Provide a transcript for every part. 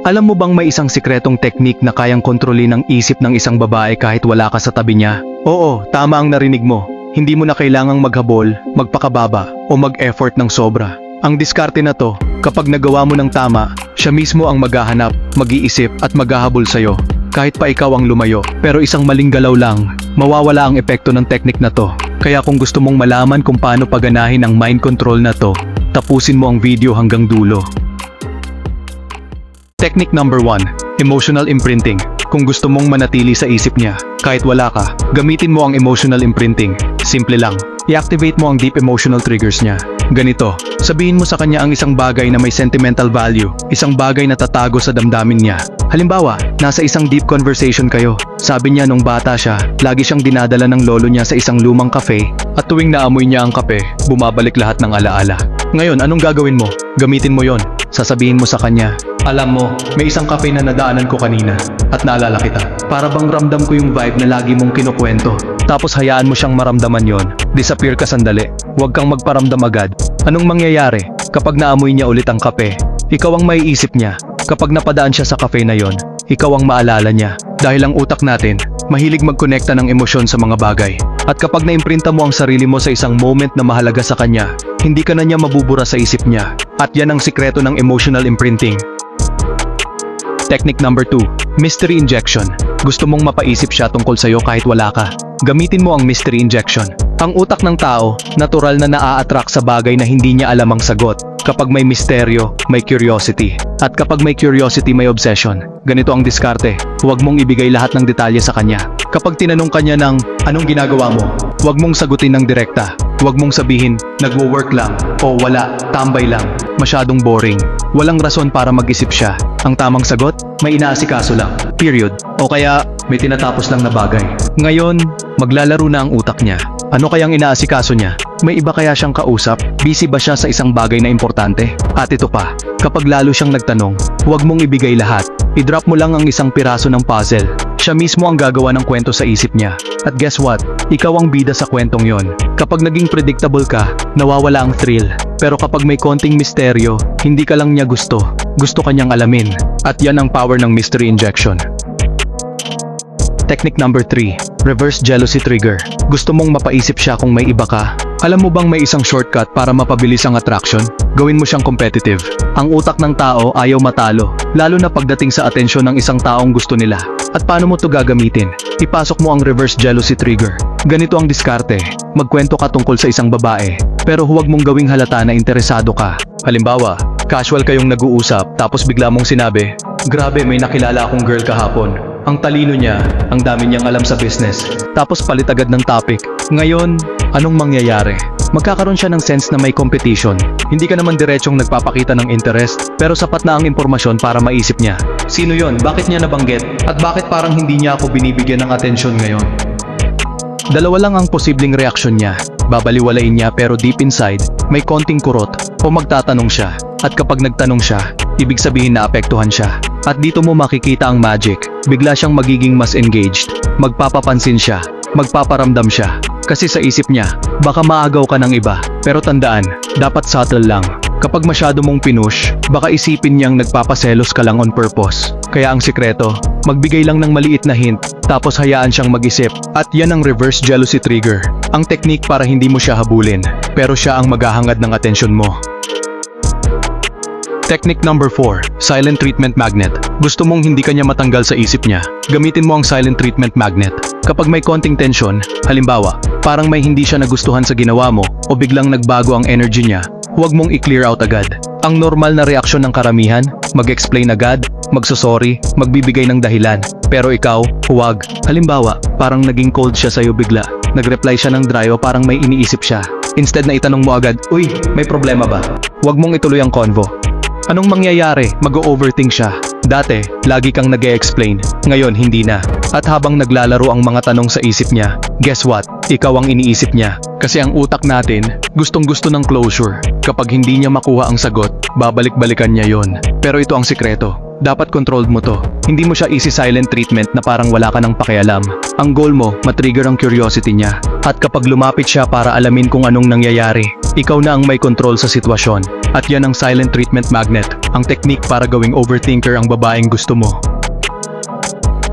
Alam mo bang may isang sikretong teknik na kayang kontrolin ang isip ng isang babae kahit wala ka sa tabi niya? Oo, tama ang narinig mo. Hindi mo na kailangang maghabol, magpakababa, o mag-effort ng sobra. Ang diskarte na to, kapag nagawa mo ng tama, siya mismo ang maghahanap, mag-iisip at maghahabol sa'yo. Kahit pa ikaw ang lumayo, pero isang maling galaw lang, mawawala ang epekto ng teknik na to. Kaya kung gusto mong malaman kung paano paganahin ang mind control na to, tapusin mo ang video hanggang dulo. Technique number 1, emotional imprinting. Kung gusto mong manatili sa isip niya, kahit wala ka, gamitin mo ang emotional imprinting. Simple lang. I-activate mo ang deep emotional triggers niya. Ganito, sabihin mo sa kanya ang isang bagay na may sentimental value, isang bagay na tatago sa damdamin niya. Halimbawa, nasa isang deep conversation kayo. Sabi niya nung bata siya, lagi siyang dinadala ng lolo niya sa isang lumang cafe, at tuwing naamoy niya ang kape, bumabalik lahat ng alaala. Ngayon, anong gagawin mo? Gamitin mo yon. Sasabihin mo sa kanya, alam mo, may isang kape na nadaanan ko kanina at naalala kita. Para bang ramdam ko yung vibe na lagi mong kinukwento. Tapos hayaan mo siyang maramdaman yon. Disappear ka sandali. Huwag kang magparamdam agad. Anong mangyayari kapag naamoy niya ulit ang kape? Ikaw ang maiisip niya. Kapag napadaan siya sa kafe na yon, ikaw ang maalala niya. Dahil ang utak natin, mahilig magkonekta ng emosyon sa mga bagay. At kapag naimprinta mo ang sarili mo sa isang moment na mahalaga sa kanya, hindi ka na niya mabubura sa isip niya. At yan ang sikreto ng emotional imprinting. Technique number 2, mystery injection. Gusto mong mapaisip siya tungkol sa'yo kahit wala ka. Gamitin mo ang mystery injection. Ang utak ng tao, natural na naa-attract sa bagay na hindi niya alam ang sagot. Kapag may misteryo, may curiosity. At kapag may curiosity, may obsession. Ganito ang diskarte. Huwag mong ibigay lahat ng detalye sa kanya. Kapag tinanong kanya ng, anong ginagawa mo? Huwag mong sagutin ng direkta. Huwag mong sabihin, nagwo-work lang, o wala, tambay lang. Masyadong boring. Walang rason para mag-isip siya. Ang tamang sagot, may inaasikaso lang. Period. O kaya, may tinatapos lang na bagay. Ngayon, maglalaro na ang utak niya. Ano kayang inaasikaso niya? May iba kaya siyang kausap? Busy ba siya sa isang bagay na importante? At ito pa, kapag lalo siyang nagtanong, huwag mong ibigay lahat. I-drop mo lang ang isang piraso ng puzzle. Siya mismo ang gagawa ng kwento sa isip niya. At guess what? Ikaw ang bida sa kwentong yon. Kapag naging predictable ka, nawawala ang thrill. Pero kapag may konting misteryo, hindi ka lang niya gusto. Gusto kanyang alamin. At yan ang power ng mystery injection. Technique number 3, reverse jealousy trigger. Gusto mong mapaisip siya kung may iba ka? Alam mo bang may isang shortcut para mapabilis ang attraction? Gawin mo siyang competitive. Ang utak ng tao ayaw matalo, lalo na pagdating sa atensyon ng isang taong gusto nila. At paano mo to gagamitin? Ipasok mo ang reverse jealousy trigger. Ganito ang diskarte. Magkwento ka tungkol sa isang babae, pero huwag mong gawing halata na interesado ka. Halimbawa, casual kayong nag-uusap tapos bigla mong sinabi, Grabe may nakilala akong girl kahapon. Ang talino niya, ang dami niyang alam sa business. Tapos palit agad ng topic. Ngayon, anong mangyayari? Magkakaroon siya ng sense na may competition. Hindi ka naman diretsong nagpapakita ng interest, pero sapat na ang impormasyon para maisip niya. Sino yon? Bakit niya nabanggit? At bakit parang hindi niya ako binibigyan ng atensyon ngayon? Dalawa lang ang posibleng reaksyon niya. Babaliwalain niya pero deep inside, may konting kurot o magtatanong siya. At kapag nagtanong siya, ibig sabihin na apektuhan siya. At dito mo makikita ang magic. Bigla siyang magiging mas engaged. Magpapapansin siya. Magpaparamdam siya. Kasi sa isip niya, baka maagaw ka ng iba. Pero tandaan, dapat subtle lang. Kapag masyado mong pinush, baka isipin niyang nagpapaselos ka lang on purpose. Kaya ang sikreto, magbigay lang ng maliit na hint, tapos hayaan siyang mag-isip. At yan ang reverse jealousy trigger. Ang technique para hindi mo siya habulin, pero siya ang maghahangad ng atensyon mo. Technique number 4, silent treatment magnet. Gusto mong hindi kanya matanggal sa isip niya, gamitin mo ang silent treatment magnet. Kapag may konting tension, halimbawa, parang may hindi siya nagustuhan sa ginawa mo o biglang nagbago ang energy niya, huwag mong i-clear out agad. Ang normal na reaksyon ng karamihan, mag-explain agad, magsusorry, magbibigay ng dahilan. Pero ikaw, huwag. Halimbawa, parang naging cold siya sa'yo bigla. Nag-reply siya ng dry o parang may iniisip siya. Instead na itanong mo agad, Uy, may problema ba? Huwag mong ituloy ang convo. Anong mangyayari? Mag-overthink siya. Dati, lagi kang nag explain Ngayon, hindi na. At habang naglalaro ang mga tanong sa isip niya, guess what? Ikaw ang iniisip niya. Kasi ang utak natin, gustong gusto ng closure. Kapag hindi niya makuha ang sagot, babalik-balikan niya yon. Pero ito ang sikreto. Dapat controlled mo to. Hindi mo siya easy silent treatment na parang wala ka ng pakialam. Ang goal mo, matrigger ang curiosity niya. At kapag lumapit siya para alamin kung anong nangyayari, ikaw na ang may control sa sitwasyon. At yan ang silent treatment magnet. ang technique para gawing overthinker ang babaeng gusto mo.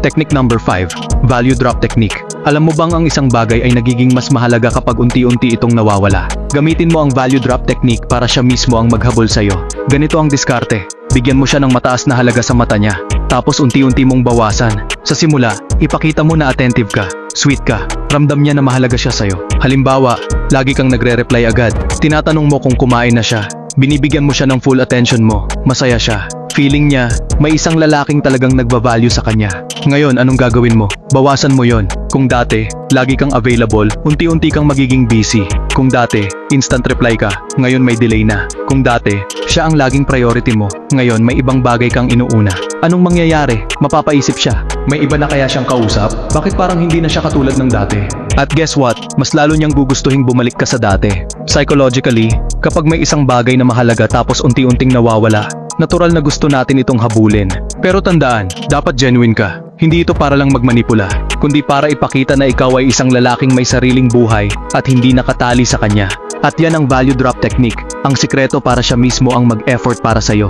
Technique number 5, value drop technique. Alam mo bang ang isang bagay ay nagiging mas mahalaga kapag unti-unti itong nawawala? Gamitin mo ang value drop technique para siya mismo ang maghabol sa'yo. Ganito ang diskarte. Bigyan mo siya ng mataas na halaga sa mata niya. Tapos unti-unti mong bawasan. Sa simula, ipakita mo na attentive ka, sweet ka, ramdam niya na mahalaga siya sa'yo. Halimbawa, lagi kang nagre-reply agad. Tinatanong mo kung kumain na siya. Binibigyan mo siya ng full attention mo. Masaya siya. Feeling niya, may isang lalaking talagang nagbavalue sa kanya. Ngayon, anong gagawin mo? Bawasan mo yon. Kung dati, lagi kang available, unti-unti kang magiging busy. Kung dati, instant reply ka, ngayon may delay na. Kung dati, siya ang laging priority mo, ngayon may ibang bagay kang inuuna. Anong mangyayari? Mapapaisip siya. May iba na kaya siyang kausap? Bakit parang hindi na siya katulad ng dati? At guess what? Mas lalo niyang gugustuhin bumalik ka sa dati. Psychologically, kapag may isang bagay na mahalaga tapos unti-unting nawawala, natural na gusto natin itong habulin. Pero tandaan, dapat genuine ka. Hindi ito para lang magmanipula, kundi para ipakita na ikaw ay isang lalaking may sariling buhay at hindi nakatali sa kanya. At yan ang value drop technique, ang sikreto para siya mismo ang mag-effort para sa'yo.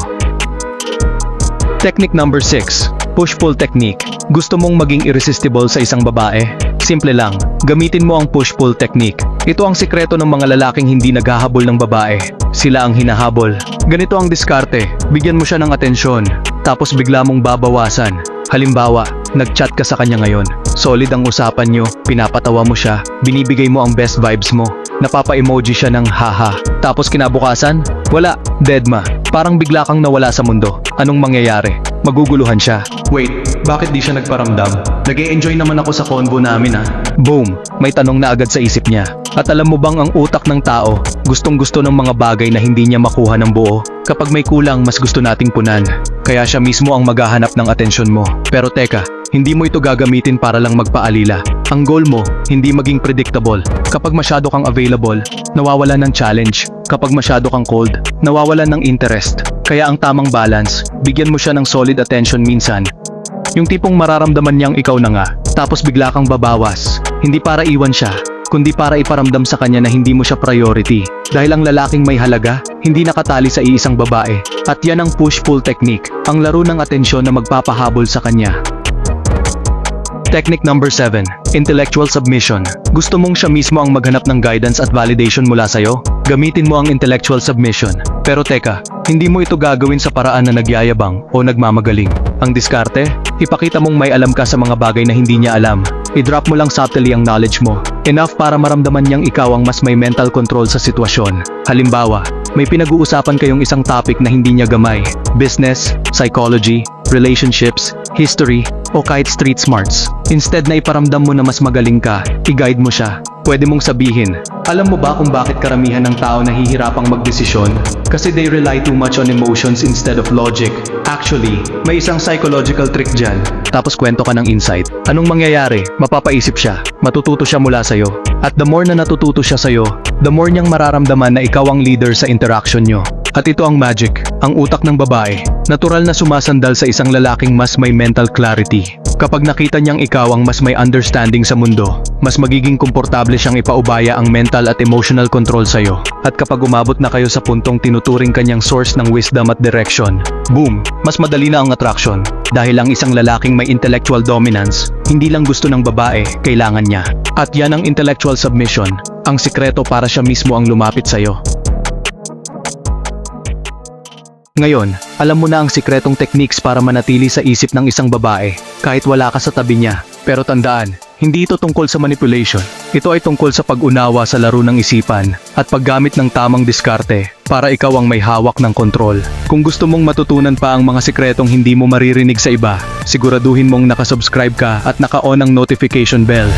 Technique number 6, push-pull technique. Gusto mong maging irresistible sa isang babae? Simple lang, gamitin mo ang push-pull technique. Ito ang sikreto ng mga lalaking hindi naghahabol ng babae. Sila ang hinahabol. Ganito ang diskarte, bigyan mo siya ng atensyon, tapos bigla mong babawasan. Halimbawa, nag-chat ka sa kanya ngayon. Solid ang usapan nyo, pinapatawa mo siya, binibigay mo ang best vibes mo. Napapa-emoji siya ng haha. Tapos kinabukasan, wala, deadma. Parang bigla kang nawala sa mundo. Anong mangyayari? Maguguluhan siya. Wait, bakit di siya nagparamdam? nag enjoy naman ako sa convo namin ah. Boom, may tanong na agad sa isip niya. At alam mo bang ang utak ng tao, gustong gusto ng mga bagay na hindi niya makuha ng buo? Kapag may kulang, mas gusto nating punan. Kaya siya mismo ang maghahanap ng atensyon mo. Pero teka, hindi mo ito gagamitin para lang magpaalila. Ang goal mo, hindi maging predictable. Kapag masyado kang available, nawawala ng challenge. Kapag masyado kang cold, nawawalan ng interest. Kaya ang tamang balance, bigyan mo siya ng solid attention minsan. Yung tipong mararamdaman niyang ikaw na nga, tapos bigla kang babawas. Hindi para iwan siya, kundi para iparamdam sa kanya na hindi mo siya priority. Dahil ang lalaking may halaga, hindi nakatali sa iisang babae. At yan ang push-pull technique, ang laro ng atensyon na magpapahabol sa kanya. Technique number 7, intellectual submission. Gusto mong siya mismo ang maghanap ng guidance at validation mula sa'yo? Gamitin mo ang intellectual submission. Pero teka, hindi mo ito gagawin sa paraan na nagyayabang o nagmamagaling. Ang diskarte? Ipakita mong may alam ka sa mga bagay na hindi niya alam. I-drop mo lang subtly ang knowledge mo. Enough para maramdaman niyang ikaw ang mas may mental control sa sitwasyon. Halimbawa, may pinag-uusapan kayong isang topic na hindi niya gamay. Business, psychology, relationships, history, o kahit street smarts. Instead na iparamdam mo na mas magaling ka, i-guide mo siya. Pwede mong sabihin, alam mo ba kung bakit karamihan ng tao nahihirapang magdesisyon? Kasi they rely too much on emotions instead of logic. Actually, may isang psychological trick dyan. Tapos kwento ka ng insight. Anong mangyayari? Mapapaisip siya. Matututo siya mula sa'yo. At the more na natututo siya sa'yo, the more niyang mararamdaman na ikaw ang leader sa interaction nyo. At ito ang magic, ang utak ng babae. Natural na sumasandal sa isang lalaking mas may mental clarity. Kapag nakita niyang ikaw ang mas may understanding sa mundo, mas magiging komportable siyang ipaubaya ang mental at emotional control sa'yo. At kapag umabot na kayo sa puntong tinuturing kanyang source ng wisdom at direction, boom, mas madali na ang attraction. Dahil ang isang lalaking may intellectual dominance, hindi lang gusto ng babae, kailangan niya. At yan ang intellectual submission, ang sikreto para siya mismo ang lumapit sa'yo. Ngayon, alam mo na ang sikretong techniques para manatili sa isip ng isang babae kahit wala ka sa tabi niya. Pero tandaan, hindi ito tungkol sa manipulation. Ito ay tungkol sa pag-unawa sa laro ng isipan at paggamit ng tamang diskarte para ikaw ang may hawak ng kontrol. Kung gusto mong matutunan pa ang mga sikretong hindi mo maririnig sa iba, siguraduhin mong nakasubscribe ka at naka-on ang notification bell